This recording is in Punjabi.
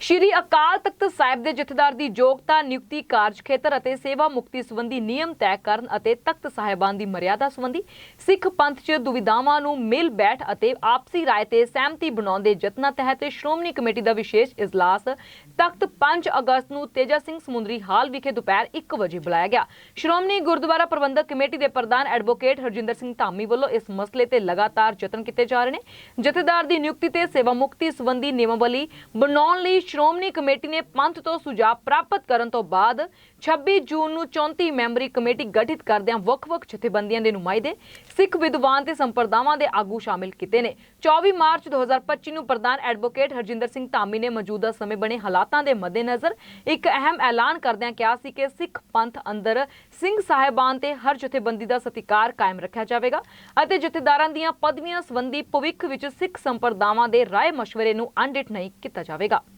ਸ਼੍ਰੀ ਅਕਾਲ ਤਖਤ ਸਾਹਿਬ ਦੇ ਜਥੇਦਾਰ ਦੀ ਯੋਗਤਾ, ਨਿਯੁਕਤੀ ਕਾਰਜ ਖੇਤਰ ਅਤੇ ਸੇਵਾ ਮੁਕਤੀ ਸੰਬੰਧੀ ਨਿਯਮ ਤੈਅ ਕਰਨ ਅਤੇ ਤਖਤ ਸਾਹਿਬਾਨ ਦੀ ਮਰਿਆਦਾ ਸੰਬੰਧੀ ਸਿੱਖ ਪੰਥ 'ਚ ਦੁਵਿਧਾਵਾਂ ਨੂੰ ਮਿਲ ਬੈਠ ਅਤੇ ਆਪਸੀ ਰਾਏ ਤੇ ਸਹਿਮਤੀ ਬਣਾਉਣ ਦੇ ਯਤਨਾਂ ਤਹਿਤ ਸ਼੍ਰੋਮਣੀ ਕਮੇਟੀ ਦਾ ਵਿਸ਼ੇਸ਼ ਇਜਲਾਸ ਤਖਤ 5 ਅਗਸਤ ਨੂੰ ਤੇਜਾ ਸਿੰਘ ਸਮੁੰਦਰੀ ਹਾਲ ਵਿਖੇ ਦੁਪਹਿਰ 1 ਵਜੇ ਬੁਲਾਇਆ ਗਿਆ। ਸ਼੍ਰੋਮਣੀ ਗੁਰਦੁਆਰਾ ਪ੍ਰਬੰਧਕ ਕਮੇਟੀ ਦੇ ਪ੍ਰਧਾਨ ਐਡਵੋਕੇਟ ਹਰਜਿੰਦਰ ਸਿੰਘ ਧਾਮੀ ਵੱਲੋਂ ਇਸ ਮਸਲੇ ਤੇ ਲਗਾਤਾਰ ਯਤਨ ਕੀਤੇ ਜਾ ਰਹੇ ਨੇ। ਜਥੇਦਾਰ ਦੀ ਨਿਯੁਕਤੀ ਤੇ ਸੇਵਾ ਮੁਕਤੀ ਸੰਬੰਧੀ ਨਿਯਮਾਵਲੀ ਬਣਾਉਣ ਲਈ ਸ਼੍ਰੋਮਣੀ ਕਮੇਟੀ ਨੇ ਪੰਥ ਤੋਂ ਸੁਝਾਅ ਪ੍ਰਾਪਤ ਕਰਨ ਤੋਂ ਬਾਅਦ 26 ਜੂਨ ਨੂੰ 34 ਮੈਂਬਰੀ ਕਮੇਟੀ ਗਠਿਤ ਕਰਦਿਆਂ ਵੱਖ-ਵੱਖ ਜਥੇਬੰਦੀਆਂ ਦੇ ਨੁਮਾਇੰਦੇ, ਸਿੱਖ ਵਿਦਵਾਨ ਤੇ ਸੰਪਰਦਾਵਾਂ ਦੇ ਆਗੂ ਸ਼ਾਮਿਲ ਕੀਤੇ ਨੇ। 24 ਮਾਰਚ 2025 ਨੂੰ ਪ੍ਰਧਾਨ ਐਡਵੋਕੇਟ ਹਰਜਿੰਦਰ ਸਿੰਘ ਧਾਮੀ ਨੇ ਮੌਜੂਦਾ ਸਮੇਂ ਬਣੇ ਹਾਲਾਤਾਂ ਦੇ ਮੱਦੇਨਜ਼ਰ ਇੱਕ ਅਹਿਮ ਐਲਾਨ ਕਰਦਿਆਂ ਕਿਹਾ ਸੀ ਕਿ ਸਿੱਖ ਪੰਥ ਅੰਦਰ ਸਿੰਘ ਸਾਹਿਬਾਨ ਤੇ ਹਰ ਜਥੇਬੰਦੀ ਦਾ ਸਤਿਕਾਰ ਕਾਇਮ ਰੱਖਿਆ ਜਾਵੇਗਾ ਅਤੇ ਜਥੇਦਾਰਾਂ ਦੀਆਂ ਪਦਵੀਆਂ ਸੰਬੰਧੀ ਭਵਿੱਖ ਵਿੱਚ ਸਿੱਖ ਸੰਪਰਦਾਵਾਂ ਦੇ ਰਾਏ ਮਸ਼ਵਰੇ ਨੂੰ ਅਣਡਿੱਠ ਨਹੀਂ ਕੀਤਾ ਜਾਵੇਗਾ।